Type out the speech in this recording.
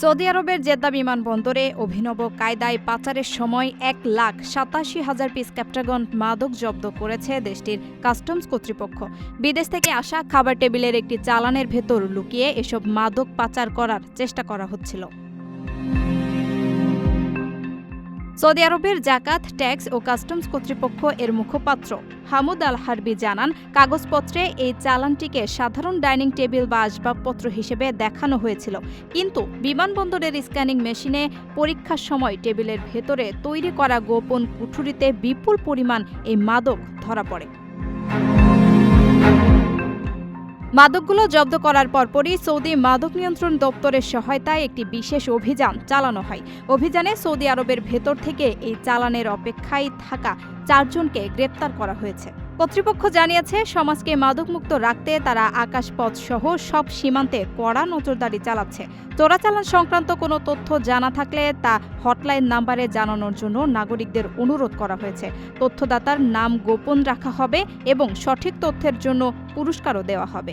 Saudi আরবের Jeddah বিমানবন্দরে অভিনব কায়দায় পাচারের সময় এক লাখ সাতাশি হাজার পিস ক্যাপ্টাগন মাদক জব্দ করেছে দেশটির কাস্টমস কর্তৃপক্ষ। বিদেশ থেকে আসা খাবার টেবিলের একটি চালানের ভেতর লুকিয়ে এসব মাদক পাচার করার চেষ্টা করা হচ্ছিল। সৌদি আরবের জাকাত, ট্যাক্স ও কাস্টমস কর্তৃপক্ষ এর মুখপাত্র হামুদ আল হারবি জানান, কাগজপত্রে এই চালানটিকে সাধারণ ডাইনিং টেবিল বা আসবাবপত্র হিসেবে দেখানো হয়েছিল। কিন্তু বিমানবন্দরের স্ক্যানিং মেশিনে পরীক্ষার সময় টেবিলের ভেতরে তৈরি করা গোপন কুঠুরিতে বিপুল পরিমাণ এই মাদক ধরা পড়ে। মাদকগুলো জব্দ করার পরপরই সৌদি মাদক নিয়ন্ত্রণ দপ্তরের সহায়তায় একটি বিশেষ অভিযান চালানো হয়। অভিযানে সৌদি আরবের ভেতর থেকে এই চালানের অপেক্ষায় থাকা চারজনকে গ্রেপ্তার করা হয়েছে। কর্তৃপক্ষ জানিয়েছে, সমাজকে মাদকমুক্ত রাখতে তারা আকাশপথ সহ সব সীমান্তে কড়া নজরদারি চালাচ্ছে। চোরাচালান সংক্রান্ত কোনো তথ্য জানা থাকলে তা হটলাইন নাম্বারে জানানোর জন্য নাগরিকদের অনুরোধ করা হয়েছে। তথ্যদাতার নাম গোপন রাখা হবে এবং সঠিক তথ্যের জন্য পুরস্কারও দেওয়া হবে।